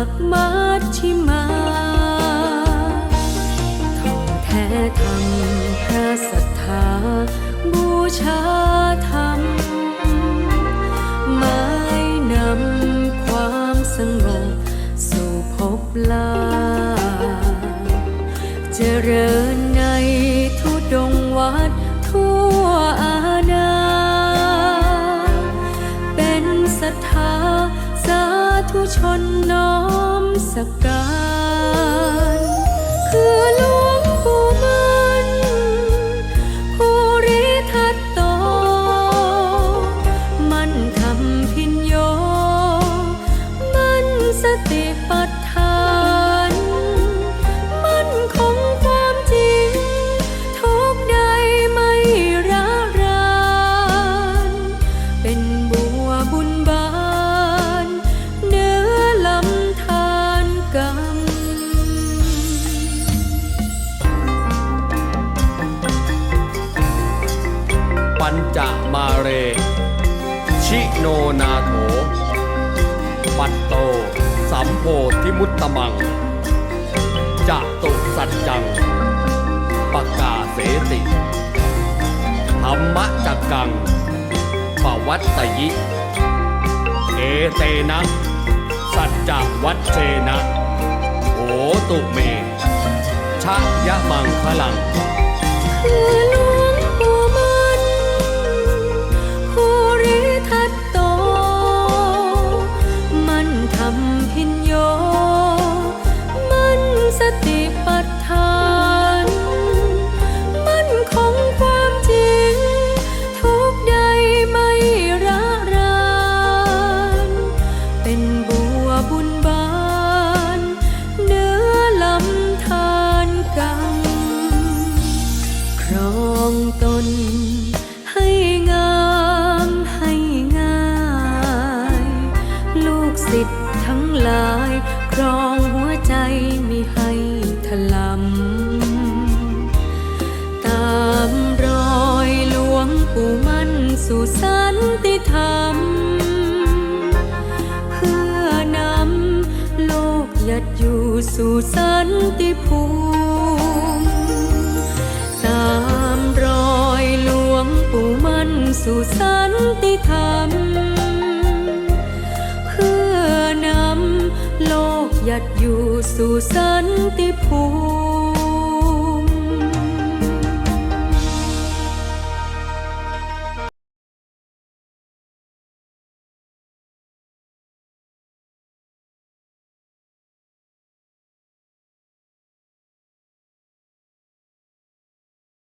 ลักมัชชิมาท่องแท้ธรรมพระศรัทธา บูชาธรรมหมายนำความสงบสู่ภพลาเจริญในทุดงวัดทั่วอาณาเป็นศรัทธาสาธุชนน ปัฏฐานมั่นคงความจริง ทุกใดไม่ร้ารานเป็นบัวบุญบานเนื้อลำธารกรรมปัญจมาเร ชิโนนาโถปัตโต สัมโพธิมุตตมังจะตุสัจจังปกาเสติธรรมจักกังปวัตตยิ เอเตนะ สัจจวัชเชนะโหตุเม ชะยะมังคลังคือ สู่สันติธรรม เพื่อนำโลกหยัดอยู่สู่สันติภูมิตามรอยหลวงปู่มั่นสู่สันติธรรม เพื่อนำโลกหยัดอยู่สู่สันติภูมิ